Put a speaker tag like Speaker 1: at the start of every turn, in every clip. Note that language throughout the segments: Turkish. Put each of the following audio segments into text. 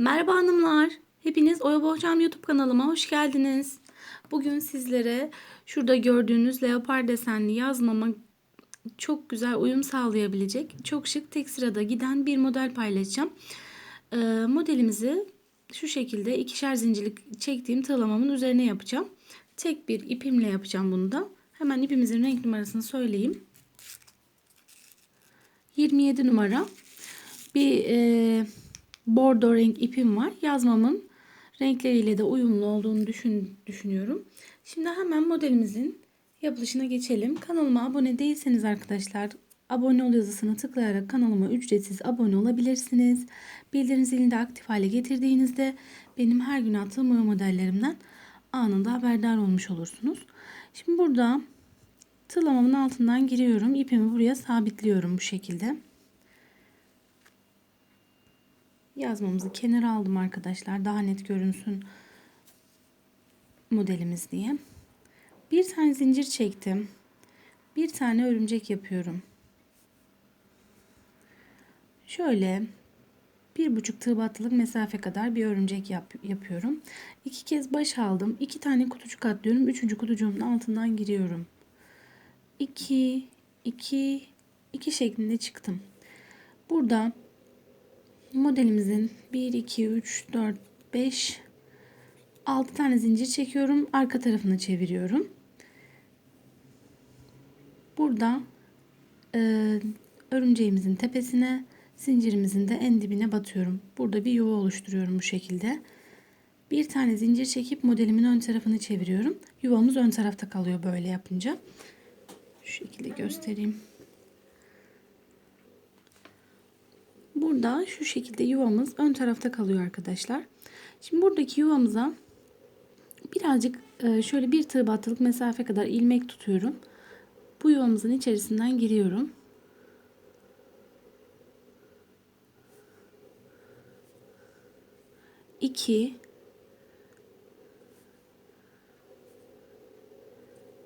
Speaker 1: Merhaba hanımlar. Hepiniz Oya Bohçam YouTube kanalıma hoş geldiniz. Bugün sizlere şurada gördüğünüz leopar desenli yazmama çok güzel uyum sağlayabilecek, çok şık tek sırada giden bir model paylaşacağım. Ee, modelimizi şu şekilde ikişer zincirlik çektiğim tığlamamın üzerine yapacağım. Tek bir ipimle yapacağım bunu da. Hemen ipimizin renk numarasını söyleyeyim. 27 numara. Bir e, bordo renk ipim var. Yazmamın renkleriyle de uyumlu olduğunu düşün, düşünüyorum. Şimdi hemen modelimizin yapılışına geçelim. Kanalıma abone değilseniz arkadaşlar abone ol yazısını tıklayarak kanalıma ücretsiz abone olabilirsiniz. Bildirim zilini de aktif hale getirdiğinizde benim her gün attığım uyum modellerimden anında haberdar olmuş olursunuz. Şimdi burada tığlamamın altından giriyorum. İpimi buraya sabitliyorum bu şekilde. Yazmamızı kenara aldım arkadaşlar. Daha net görünsün modelimiz diye. Bir tane zincir çektim. Bir tane örümcek yapıyorum. Şöyle bir buçuk tığ battılık mesafe kadar bir örümcek yap, yapıyorum. İki kez baş aldım. İki tane kutucuk atlıyorum. Üçüncü kutucuğumun altından giriyorum. İki, iki, iki şeklinde çıktım. Burada modelimizin 1, 2, 3, 4, 5, 6 tane zincir çekiyorum. Arka tarafını çeviriyorum. Burada e, örümceğimizin tepesine zincirimizin de en dibine batıyorum. Burada bir yuva oluşturuyorum bu şekilde. Bir tane zincir çekip modelimin ön tarafını çeviriyorum. Yuvamız ön tarafta kalıyor böyle yapınca. Şu şekilde göstereyim. Burada şu şekilde yuvamız ön tarafta kalıyor arkadaşlar. Şimdi buradaki yuvamıza birazcık e, şöyle bir tığ battılık mesafe kadar ilmek tutuyorum. Bu yuvamızın içerisinden giriyorum. İki,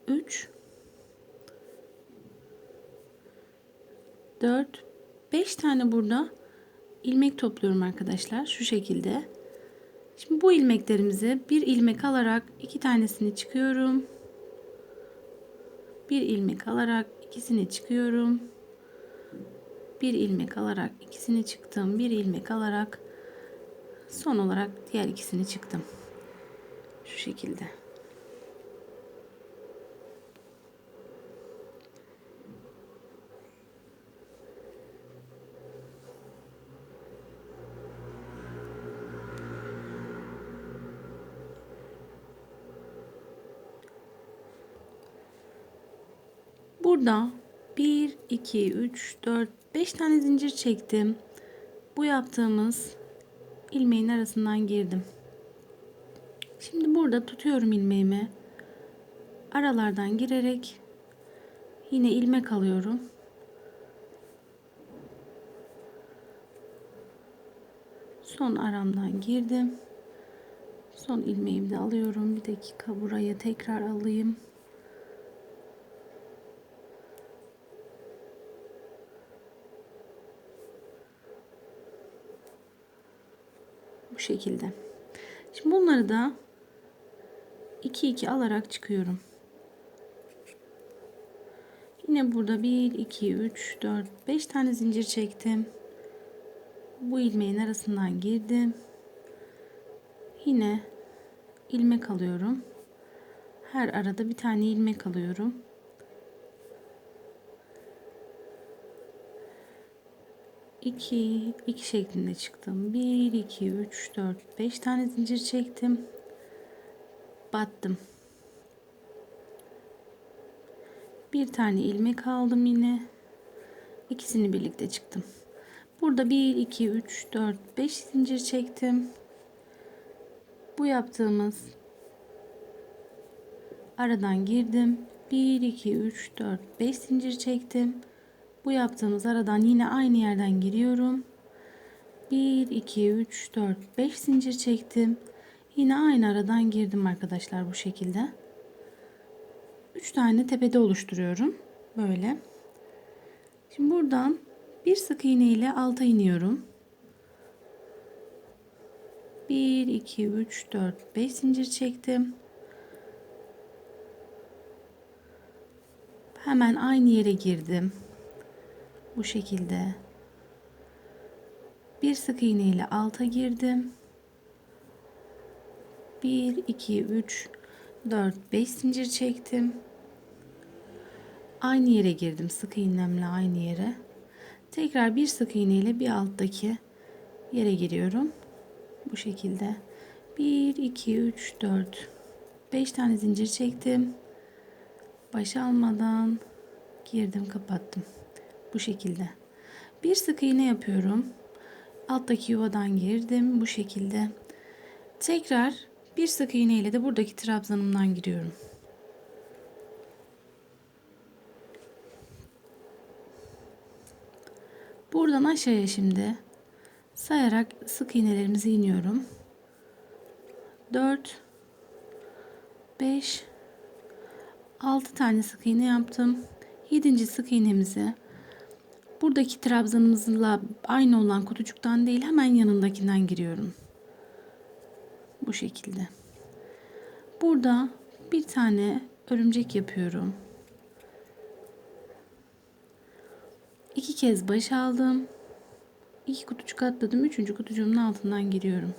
Speaker 1: üç, dört, beş tane burada ilmek topluyorum arkadaşlar. Şu şekilde. Şimdi bu ilmeklerimizi bir ilmek alarak iki tanesini çıkıyorum. Bir ilmek alarak ikisini çıkıyorum. Bir ilmek alarak ikisini çıktım. Bir ilmek alarak son olarak diğer ikisini çıktım. Şu şekilde. Burada 1, 2, 3, 4, 5 tane zincir çektim. Bu yaptığımız ilmeğin arasından girdim. Şimdi burada tutuyorum ilmeğimi. Aralardan girerek yine ilmek alıyorum. Son aramdan girdim. Son ilmeğimi de alıyorum. Bir dakika buraya tekrar alayım. Şekilde. Şimdi bunları da 2 2 alarak çıkıyorum. Yine burada 1 2 3 4 5 tane zincir çektim. Bu ilmeğin arasından girdim. Yine ilmek alıyorum. Her arada bir tane ilmek alıyorum. 2 2 şeklinde çıktım. 1 2 3 4 5 tane zincir çektim. Battım. Bir tane ilmek aldım yine. İkisini birlikte çıktım. Burada 1 2 3 4 5 zincir çektim. Bu yaptığımız aradan girdim. 1 2 3 4 5 zincir çektim. Bu yaptığımız aradan yine aynı yerden giriyorum. 1, 2, 3, 4, 5 zincir çektim. Yine aynı aradan girdim arkadaşlar bu şekilde. 3 tane tepede oluşturuyorum. Böyle. Şimdi buradan bir sık iğne ile alta iniyorum. 1 2 3 4 5 zincir çektim. Hemen aynı yere girdim. Bu şekilde. Bir sık iğne ile alta girdim. 1 2 3 4 5 zincir çektim. Aynı yere girdim sık iğnemle aynı yere. Tekrar bir sık iğne ile bir alttaki yere giriyorum. Bu şekilde. 1 2 3 4 5 tane zincir çektim. Baş almadan girdim, kapattım. Bu şekilde. Bir sık iğne yapıyorum. Alttaki yuvadan girdim bu şekilde. Tekrar bir sık iğne ile de buradaki trabzanımdan giriyorum. Buradan aşağıya şimdi sayarak sık iğnelerimizi iniyorum. 4 5 6 tane sık iğne yaptım. 7. sık iğnemizi buradaki trabzanımızla aynı olan kutucuktan değil hemen yanındakinden giriyorum. Bu şekilde. Burada bir tane örümcek yapıyorum. İki kez baş aldım. İki kutucuk atladım. Üçüncü kutucuğumun altından giriyorum.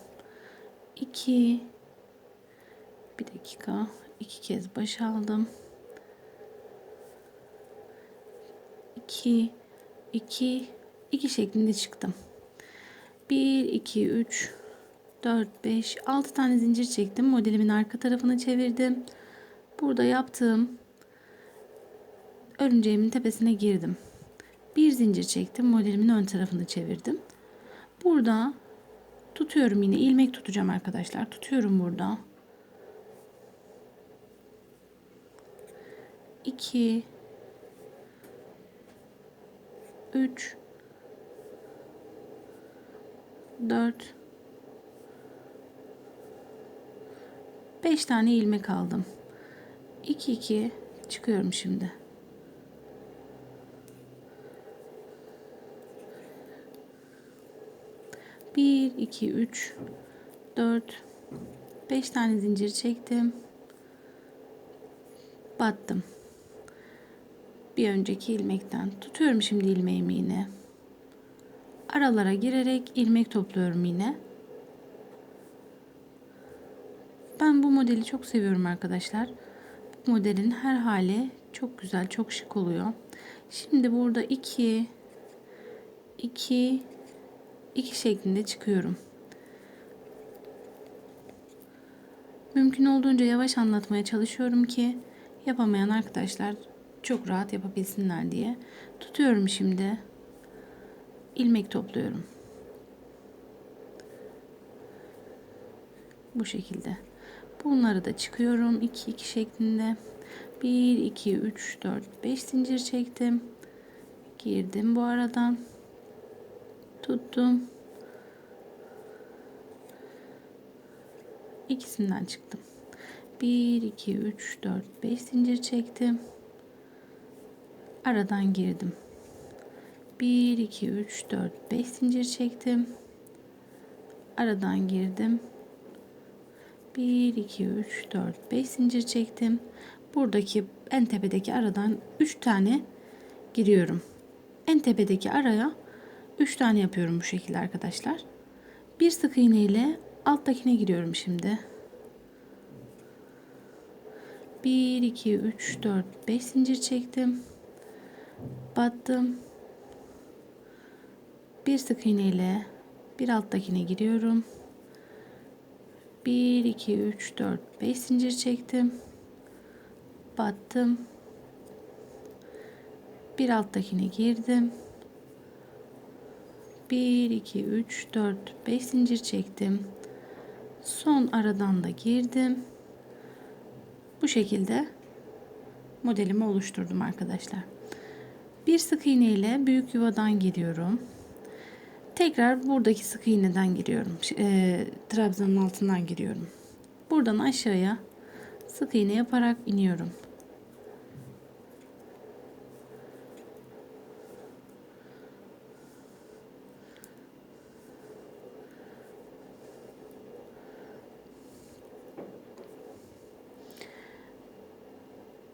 Speaker 1: İki. Bir dakika. İki kez baş aldım. 2 2 2 şeklinde çıktım. 1 2 3 4 5 6 tane zincir çektim. Modelimin arka tarafını çevirdim. Burada yaptığım örümceğimin tepesine girdim. Bir zincir çektim. Modelimin ön tarafını çevirdim. Burada tutuyorum yine ilmek tutacağım arkadaşlar. Tutuyorum burada. 2 3 4 5 tane ilmek aldım. 2 2 çıkıyorum şimdi. Bir, iki, üç, dört, beş tane zincir çektim. Battım bir önceki ilmekten tutuyorum şimdi ilmeğimi yine. Aralara girerek ilmek topluyorum yine. Ben bu modeli çok seviyorum arkadaşlar. Bu modelin her hali çok güzel çok şık oluyor. Şimdi burada 2 2 2 şeklinde çıkıyorum. Mümkün olduğunca yavaş anlatmaya çalışıyorum ki yapamayan arkadaşlar çok rahat yapabilsinler diye. Tutuyorum şimdi. ilmek topluyorum. Bu şekilde. Bunları da çıkıyorum 2 2 şeklinde. 1 2 3 4 5 zincir çektim. Girdim bu aradan. Tuttum. İkisinden çıktım. 1 2 3 4 5 zincir çektim aradan girdim. 1 2 3 4 5 zincir çektim. Aradan girdim. 1 2 3 4 5 zincir çektim. Buradaki en tepedeki aradan 3 tane giriyorum. En tepedeki araya 3 tane yapıyorum bu şekilde arkadaşlar. Bir sık iğne ile alttakine giriyorum şimdi. 1 2 3 4 5 zincir çektim battım. Bir sık iğne ile bir alttakine giriyorum. 1 2 3 4 5 zincir çektim. Battım. Bir alttakine girdim. 1 2 3 4 5 zincir çektim. Son aradan da girdim. Bu şekilde modelimi oluşturdum arkadaşlar. Bir sık iğne ile büyük yuvadan giriyorum. Tekrar buradaki sık iğneden giriyorum. E, trabzanın altından giriyorum. Buradan aşağıya sık iğne yaparak iniyorum.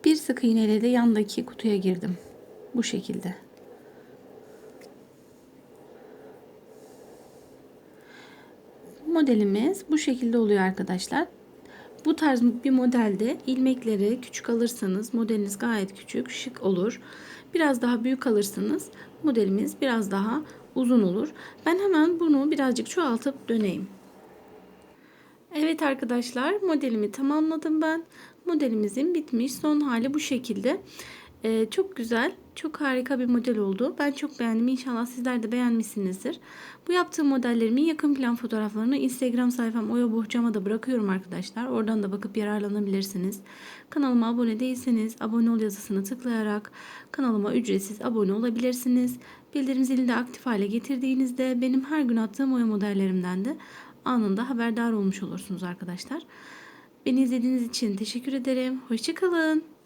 Speaker 1: Bir sık iğneyle de yandaki kutuya girdim. Bu şekilde. Modelimiz bu şekilde oluyor arkadaşlar. Bu tarz bir modelde ilmekleri küçük alırsanız modeliniz gayet küçük, şık olur. Biraz daha büyük alırsanız modelimiz biraz daha uzun olur. Ben hemen bunu birazcık çoğaltıp döneyim. Evet arkadaşlar modelimi tamamladım ben. Modelimizin bitmiş son hali bu şekilde. Ee, çok güzel, çok harika bir model oldu. Ben çok beğendim. İnşallah sizler de beğenmişsinizdir. Bu yaptığım modellerimin yakın plan fotoğraflarını Instagram sayfam Oya Bohçam'a da bırakıyorum arkadaşlar. Oradan da bakıp yararlanabilirsiniz. Kanalıma abone değilseniz abone ol yazısını tıklayarak kanalıma ücretsiz abone olabilirsiniz. Bildirim zilini de aktif hale getirdiğinizde benim her gün attığım oya modellerimden de anında haberdar olmuş olursunuz arkadaşlar. Beni izlediğiniz için teşekkür ederim. Hoşçakalın.